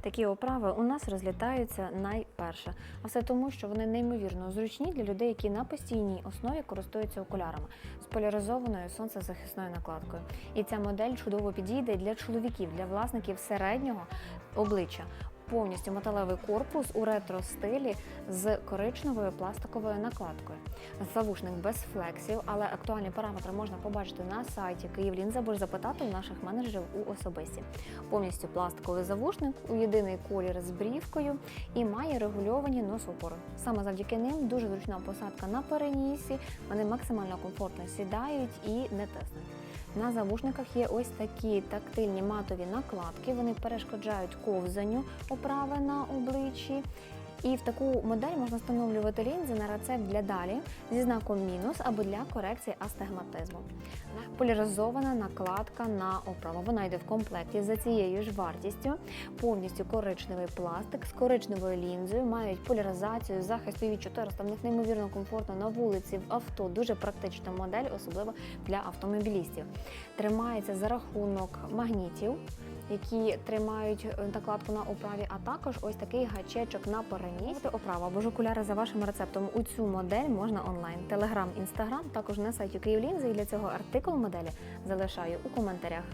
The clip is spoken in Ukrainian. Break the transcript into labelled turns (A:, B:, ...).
A: Такі оправи у нас розлітаються найперше. А все тому, що вони неймовірно зручні для людей, які на постійній основі користуються окулярами з поляризованою сонцезахисною накладкою. І ця модель чудово підійде для чоловіків, для власників середнього обличчя. Повністю металевий корпус у ретро стилі з коричневою пластиковою накладкою. Завушник без флексів, але актуальні параметри можна побачити на сайті Київлінза або ж запитати у наших менеджерів у особисті. Повністю пластиковий завушник у єдиний колір з брівкою і має регульовані носоупори. Саме завдяки ним дуже зручна посадка на перенісі. Вони максимально комфортно сідають і не тиснуть. На завушниках є ось такі тактильні матові накладки. Вони перешкоджають ковзанню оправи на обличчі. І в таку модель можна встановлювати лінзи на рецепт для далі зі знаком мінус або для корекції астигматизму. Поляризована накладка на оправу. Вона йде в комплекті за цією ж вартістю. Повністю коричневий пластик з коричневою лінзою, мають поляризацію, захист від 400. В них неймовірно комфортно на вулиці, в авто. Дуже практична модель, особливо для автомобілістів. Тримається за рахунок магнітів які тримають е, накладку на оправі, а також ось такий гачечок на переніс. Оправа або ж окуляри за вашим рецептом. У цю модель можна онлайн. Телеграм, інстаграм, також на сайті Київлінзи. І для цього артикул моделі залишаю у коментарях.